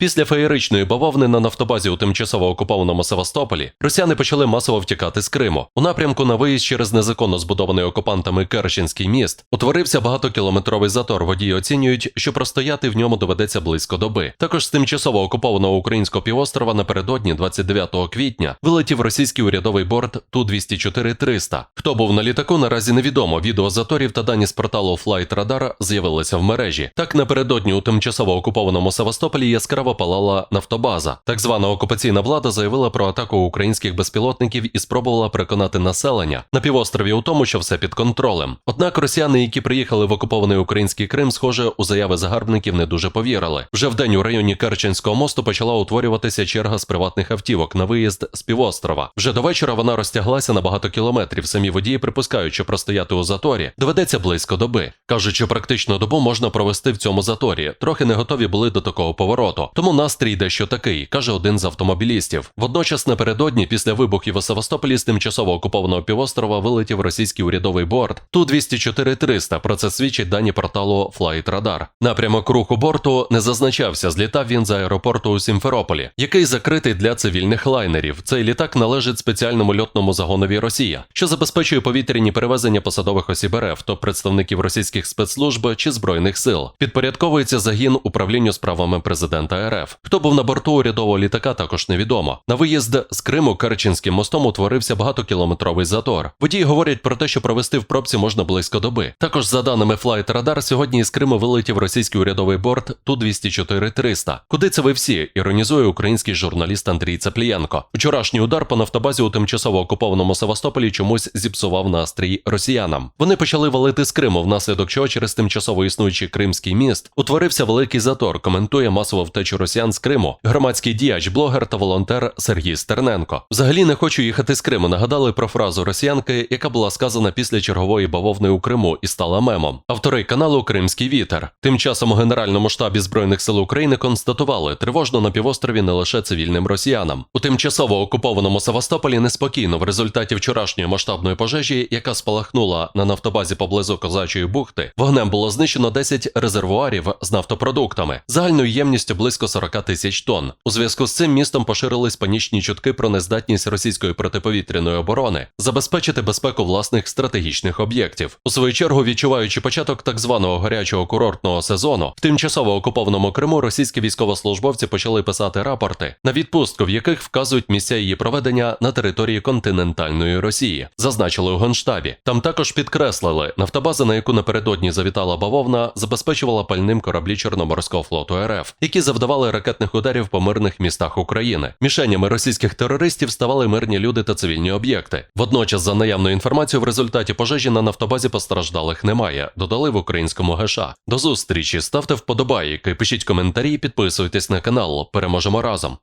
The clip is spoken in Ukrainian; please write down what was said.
Після феєричної бавовни на нафтобазі у тимчасово окупованому Севастополі росіяни почали масово втікати з Криму. У напрямку на виїзд через незаконно збудований окупантами Керченський міст утворився багатокілометровий затор. Водії оцінюють, що простояти в ньому доведеться близько доби. Також з тимчасово окупованого українського півострова напередодні, 29 квітня, вилетів російський урядовий борт Ту-204-300. Хто був на літаку, наразі невідомо. Відео заторів та дані з порталу Flight Radar з'явилися в мережі. Так напередодні у тимчасово окупованому Севастополі яскраво палала нафтобаза. Так звана окупаційна влада заявила про атаку українських безпілотників і спробувала переконати населення на півострові у тому, що все під контролем. Однак росіяни, які приїхали в окупований український Крим, схоже, у заяви загарбників не дуже повірили. Вже вдень у районі Керченського мосту почала утворюватися черга з приватних автівок на виїзд з півострова. Вже до вечора вона розтяглася на багато кілометрів. Самі водії припускають, що простояти у заторі доведеться близько доби. Кажуть, що практично добу можна провести в цьому заторі. Трохи не готові були до такого повороту. Тому настрій дещо такий, каже один з автомобілістів. Водночас напередодні, після вибухів у Севастополі з тимчасово окупованого півострова вилетів російський урядовий борт Ту-204-300. Про це свідчить дані порталу Flight Radar. Напрямок руху борту не зазначався. Злітав він з аеропорту у Сімферополі, який закритий для цивільних лайнерів. Цей літак належить спеціальному льотному загонові Росія, що забезпечує повітряні перевезення посадових осіб РФ, то представників російських спецслужб чи збройних сил. Підпорядковується загін управлінню справами президента РФ. Хто був на борту урядового літака, також невідомо. На виїзд з Криму Керченським мостом утворився багатокілометровий затор. Водії говорять про те, що провести в пробці можна близько доби. Також за даними Flight Radar, сьогодні із Криму вилетів російський урядовий борт Ту-204-300. Куди це ви всі? Іронізує український журналіст Андрій Цеплієнко. Вчорашній удар по нафтобазі у тимчасово окупованому Севастополі чомусь зіпсував настрій росіянам. Вони почали валити з Криму, внаслідок чого через тимчасово існуючий Кримський міст утворився великий затор. Коментує масову втечу росіян з Криму. Громадський діяч, блогер та волонтер Сергій Стерненко. Взагалі не хочу їхати з Криму. Нагадали про фразу росіянки, яка була сказана після чергової бавовни у Криму і стала мемом. Автори каналу Кримський вітер. Тим часом у Генеральному штабі збройних сил України констатували тривожно на півострові не лише цивільним росіянам. У тимчасово окупованому Севастополі неспокійно в результаті вчорашньої масштабної пожежі, яка спалахнула на нафтобазі поблизу Козачої бухти, вогнем було знищено 10 резервуарів з нафтопродуктами загальною ємністю близько 40 тисяч тонн. У зв'язку з цим містом поширились панічні чутки про нездатність російської протиповітряної оборони забезпечити безпеку власних стратегічних об'єктів. У свою чергу, відчуваючи початок так званого гарячого курортного сезону, в тимчасово окупованому Криму російські військовослужбовці почали писати рапорти на відпустку, в яких вказують місця її проведення на території континентальної Росії, зазначили у генштабі. Там також підкреслили, нафтобаза, на яку напередодні завітала бавовна, забезпечувала пальним кораблі Чорноморського флоту РФ, які завдавали ракетних ударів по мирних містах України. Мішенями російських терористів ставали мирні люди та цивільні об'єкти. Водночас, за наявною інформацією, в результаті пожежі на нафтобазі постраждалих немає. Додали в українському ГШ. До зустрічі, ставте вподобайки, пишіть коментарі, підписуйтесь на канал. Переможемо разом.